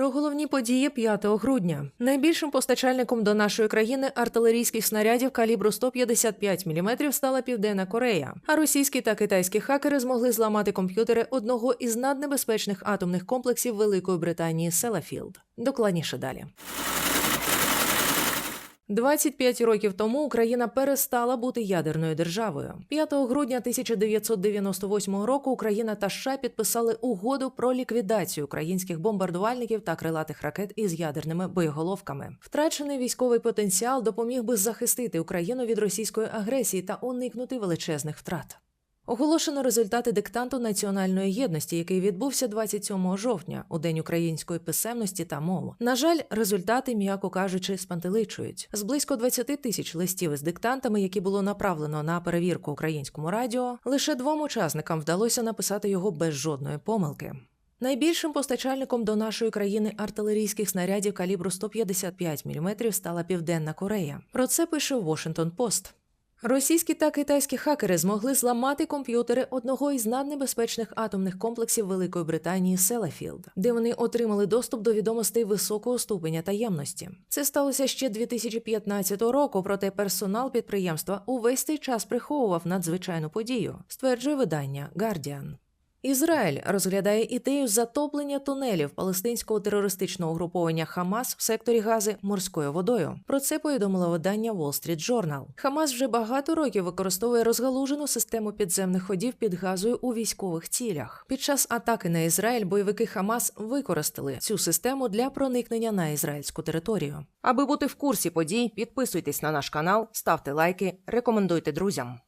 Про головні події 5 грудня. Найбільшим постачальником до нашої країни артилерійських снарядів калібру 155 мм стала Південна Корея. А російські та китайські хакери змогли зламати комп'ютери одного із наднебезпечних атомних комплексів Великої Британії Селафілд. Докладніше далі. 25 років тому Україна перестала бути ядерною державою. 5 грудня 1998 року Україна та США підписали угоду про ліквідацію українських бомбардувальників та крилатих ракет із ядерними боєголовками. Втрачений військовий потенціал допоміг би захистити Україну від російської агресії та уникнути величезних втрат. Оголошено результати диктанту національної єдності, який відбувся 27 жовтня, у день української писемності та мов. На жаль, результати, м'яко кажучи, спантеличують. З близько 20 тисяч листів із диктантами, які було направлено на перевірку українському радіо, лише двом учасникам вдалося написати його без жодної помилки. Найбільшим постачальником до нашої країни артилерійських снарядів калібру 155 мм стала Південна Корея. Про це пише Washington Post. Російські та китайські хакери змогли зламати комп'ютери одного із наднебезпечних атомних комплексів Великої Британії Селафілд, де вони отримали доступ до відомостей високого ступеня таємності. Це сталося ще 2015 року, проте персонал підприємства увесь цей час приховував надзвичайну подію, стверджує видання Guardian. Ізраїль розглядає ідею затоплення тунелів палестинського терористичного угруповання Хамас в секторі Гази морською водою. Про це повідомило видання Wall Street Journal. Хамас вже багато років використовує розгалужену систему підземних ходів під газою у військових цілях. Під час атаки на Ізраїль бойовики Хамас використали цю систему для проникнення на ізраїльську територію. Аби бути в курсі подій, підписуйтесь на наш канал, ставте лайки, рекомендуйте друзям.